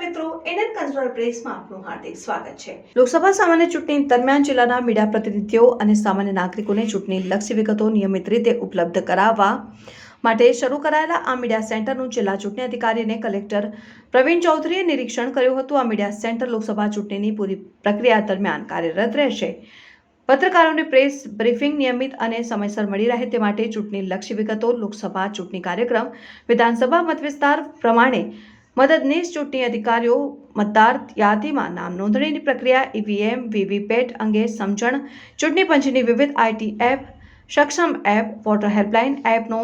મિત્રો NN control પ્રેસમાં આપનું સ્વાગત છે. લોકસભા સામાન્ય ચૂંટણી દરમિયાન જિલ્લાના મીડિયા પ્રતિનિધિઓ અને સામાન્ય નાગરિકોને ચૂંટણી લક્ષી વિગતો નિયમિત રીતે ઉપલબ્ધ કરાવવા માટે શરૂ કરાયેલા આ મીડિયા સેન્ટરનું જિલ્લા ચૂંટણી અધિકારી અને કલેક્ટર પ્રવીણ ચૌધરીએ નિરીક્ષણ કર્યું હતું, આ મીડિયા સેન્ટર લોકસભા ચૂંટણીની પૂરી પ્રક્રિયા દરમિયાન કાર્યરત રહેશે. પત્રકારોને પ્રેસ બ્રીફિંગ નિયમિત અને સમયસર મળી રહે તે માટે ચૂંટણી લક્ષી વિગતો લોકસભા ચૂંટણી કાર્યક્રમ વિધાનસભા મતવિસ્તાર પ્રમાણે મદદનીશ ચૂંટણી અધિકારીઓ મતદાર યાદીમાં નામ નોંધણીની પ્રક્રિયા, ઈવીએમ, વીવીપેટ અંગે સમજણ, ચૂંટણી પંચની વિવિધ IT app, Saksham app, voter helpline એપનો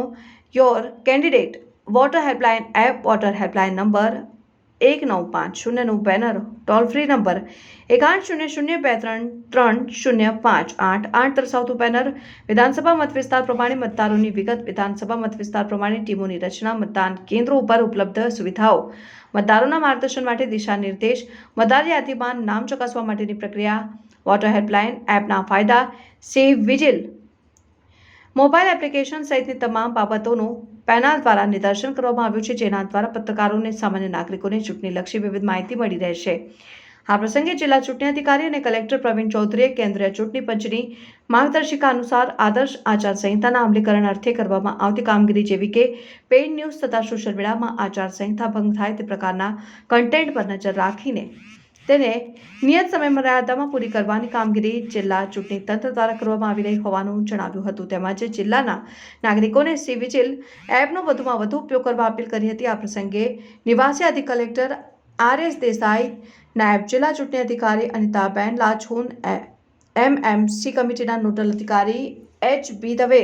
your candidate voter helpline app, voter helpline number એક નવ પાંચ શૂન્યનું બેનર ટોલ ફ્રી નંબર એક શૂન્ય શૂન્ય બે ત્રણ ત્રણ શૂન્ય પાંચ આઠ આઠ દર્શાવતું બેનર વિધાનસભા મતવિસ્તાર પ્રમાણે મતદારોની વિગત, વિધાનસભા મતવિસ્તાર પ્રમાણે ટીમોની રચના, મતદાન કેન્દ્રો ઉપર ઉપલબ્ધ સુવિધાઓ, મતદારોના માર્ગદર્શન માટે દિશા નિર્દેશ મતદાર યાદીમાં નામ ચકાસવા માટેની પ્રક્રિયા વોટર હેલ્પલાઇન એપના ફાયદા સેવ વિજિલ મોબાઈલ એપ્લિકેશન સહિતની તમામ બાબતોનું પેનલ દ્વારા નિદર્શન કરવામાં આવ્યું છે, જેના દ્વારા પત્રકારોને, સામાન્ય નાગરિકોને ચૂંટણીલક્ષી વિવિધ માહિતી મળી રહેશે. આ પ્રસંગે જિલ્લા ચૂંટણી અધિકારી અને કલેક્ટર પ્રવીણ ચૌધરીએ કેન્દ્રીય ચૂંટણી પંચની માર્ગદર્શિકા અનુસાર આદર્શ આચાર સંહિતાના અમલીકરણ અર્થે કરવામાં આવતી કામગીરી જેવી કે પેઇડ ન્યૂઝ તથા સોશિયલ મીડિયામાં આચાર સંહિતા ભંગ થાય તે પ્રકારના કન્ટેન્ટ પર નજર રાખીને તેને નિયત સમયમર્યાદામાં પૂરી કરવાની કામગીરી જિલ્લા ચૂંટણી તંત્ર દ્વારા કરવામાં આવી રહી હોવાનું જણાવ્યું હતું. તેમજ જિલ્લાના નાગરિકોને સી વિજિલ એપનો વધુમાં વધુ ઉપયોગ કરવા અપીલ કરી હતી. આ પ્રસંગે નિવાસી અધિક કલેક્ટર આર એસ દેસાઈ, નાયબ જિલ્લા ચૂંટણી અધિકારી અનિતાબેન એમ એમએમસી કમિટીના નોડલ અધિકારી એચ બી દવે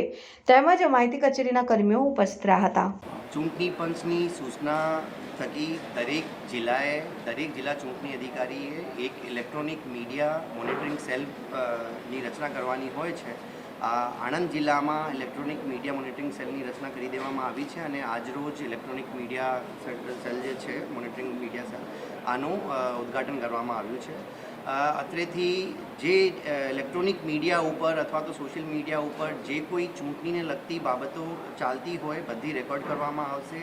તેમજ માહિતી કચેરીના કર્મીઓ ઉપસ્થિત રહ્યા હતા. ચૂંટણી પંચની સૂચના થકી દરેક જિલ્લાએ, દરેક જિલ્લા ચૂંટણી અધિકારીએ એક ઇલેક્ટ્રોનિક મીડિયા મોનિટરિંગ સેલની રચના કરવાની હોય છે. આણંદ જિલ્લામાં ઇલેક્ટ્રોનિક મીડિયા મોનિટરિંગ સેલની રચના કરી દેવામાં આવી છે અને આજરોજ ઇલેક્ટ્રોનિક મીડિયા સેલ- જે છે, મોનિટરિંગ મીડિયા સેલ, આનું ઉદ્ઘાટન કરવામાં આવ્યું છે. અત્રેથી જે ઇલેક્ટ્રોનિક મીડિયા ઉપર અથવા તો સોશિયલ મીડિયા ઉપર જે કોઈ ચૂંટણીને લગતી બાબતો ચાલતી હોય, બધી રેકોર્ડ કરવામાં આવશે.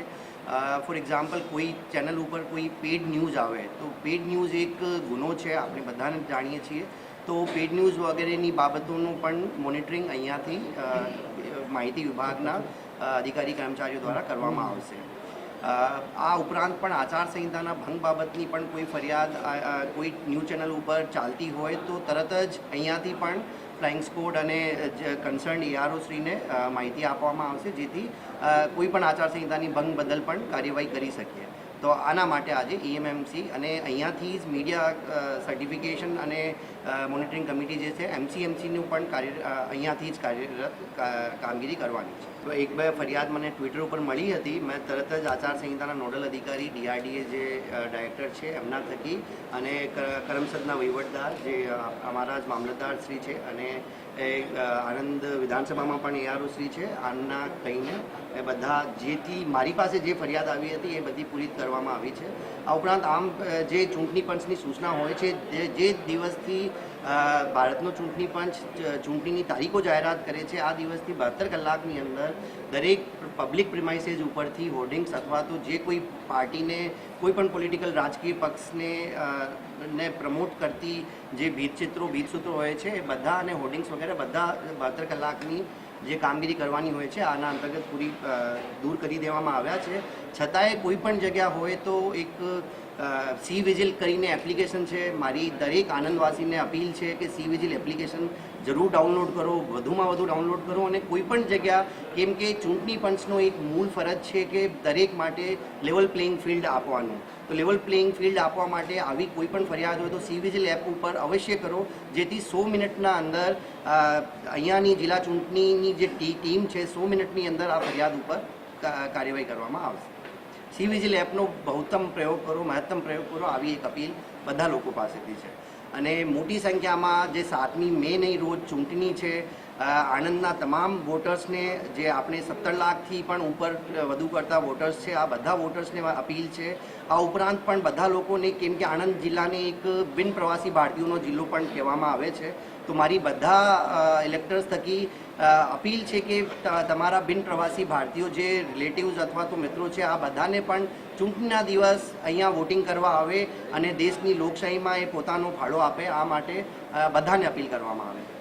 ફોર એક્ઝામ્પલ કોઈ ચેનલ ઉપર કોઈ પેડ ન્યૂઝ આવે, તો પેડ ન્યૂઝ એક ગુનો છે, આપણે બધાને જાણીએ છીએ. તો પેડ ન્યૂઝ વગેરેની બાબતોનું પણ મોનિટરિંગ અહીંયાથી માહિતી વિભાગના અધિકારી કર્મચારીઓ દ્વારા કરવામાં આવશે. આ ઉપરાંત પણ આચારસંહિતાના ભંગ બાબતની પણ કોઈ ફરિયાદ કોઈ ન્યૂઝ ચેનલ ઉપર ચાલતી હોય તો તરત જ અહીંયાથી પણ ફ્લાઇંગ સ્કોડ અને કન્સર્ન એઆરઓ શ્રીને માહિતી આપવામાં આવશે, જેથી કોઈ પણ આચારસંહિતાની ભંગ બદલ પણ કાર્યવાહી કરી શકીએ. તો આના માટે આજે ઈએમએમસી અને અહીંયાથી જ મીડિયા સર્ટિફિકેશન અને મોનિટરિંગ કમિટી જે છે એમસીએમસીનું પણ કાર્ય અહીંયાથી જ કાર્યરત કામગીરી કરવાની છે. એક બે ફરિયાદ મને ટ્વિટર ઉપર મળી હતી. મેં તરત જ આચારસંહિતાના નોડલ અધિકારી ડીઆરડીએ જે ડાયરેક્ટર છે, એમના થકી અને કરમસદના વહીવટદાર જે અમારા જ મામલતદાર શ્રી છે અને એ આણંદ વિધાનસભામાં પણ એઆરઓ શ્રી છે. આમના કહીને એ બધા જેથી મારી પાસે જે ફરિયાદ આવી હતી એ બધી પૂરી કરવામાં આવી છે. આ ઉપરાંત આમ જે ચૂંટણી પંચની સૂચના હોય છે જે દિવસથી ભારતનો ચૂંટણી પંચ ચૂંટણીની તારીખો જાહેરાત કરે છે. આ દિવસથી બહાત્તર કલાકની અંદર દરેક પબ્લિક પ્રિમાઇસીસ ઉપરથી હોર્ડિંગ્સ અથવા તો જે કોઈ પાર્ટીને, કોઈ પણ પોલિટિકલ રાજકીય પક્ષને ને પ્રમોટ કરતી જે ભીતચિત્રો, ભીતસૂત્રો હોય છે, એ બધા અને હોર્ડિંગ્સ વગેરે બધા બહાત્તર કલાકની જે કામગીરી કરવાની હોય છે, આના અંતર્ગત પૂરી દૂર કરી દેવામાં આવ્યા છે. છતાંય કોઈ પણ જગ્યા હોય તો એક સી વિજિલ કરીને એપ્લિકેશન છે. મારી દરેક આનંદવાસીને અપીલ છે કે સી વિજિલ એપ્લિકેશન જરૂર ડાઉનલોડ કરો, વધુમાં વધુ ડાઉનલોડ કરો અને કોઈ પણ જગ્યા, કેમ કે ચૂંટણી પંચનો એક મૂળ ફરજ છે કે દરેક માટે લેવલ પ્લેઇંગ ફિલ્ડ આપવાનું. તો લેવલ પ્લેઇંગ ફિલ્ડ આપવા માટે આવી કોઈ પણ ફરિયાદ હોય તો સી વિજિલ એપ ઉપર અવશ્ય કરો, જેથી સો મિનિટના અંદર અહીંયાની જિલ્લા ચૂંટણીની જે ટીમ છે, સો મિનિટની અંદર આ ફરિયાદ ઉપર કાર્યવાહી કરવામાં આવશે. સી વિજિલ એપનો બહુત્તમ પ્રયોગ કરો, મહત્તમ પ્રયોગ કરો, આવી એક અપીલ બધા લોકો પાસેથી છે. અને મોટી સંખ્યામાં જે સાતમી મેની રોજ ચૂંટણી છે આણંદના તમામ વોટર્સને જે આપણે સત્તર લાખથી પણ ઉપર વધુ કરતા વોટર્સ છે, આ બધા વોટર્સને અપીલ છે. આ ઉપરાંત પણ બધા લોકોને, કેમ કે આણંદ જિલ્લાને એક બિન પ્રવાસી ભારતીયોનો જિલ્લો પણ કહેવામાં આવે છે, તો મારી બધા ઇલેક્ટર્સ થકી અપીલ છે કે તમારા બિન પ્રવાસી ભારતીયો જે રિલેટિવ્સ અથવા તો મિત્રો છે, આ બધાને પણ ચૂંટણીના દિવસ અહીંયા વોટિંગ કરવા આવે અને દેશની લોકશાહીમાં એ પોતાનો ફાળો આપે, આ માટે બધાને અપીલ કરવામાં આવે.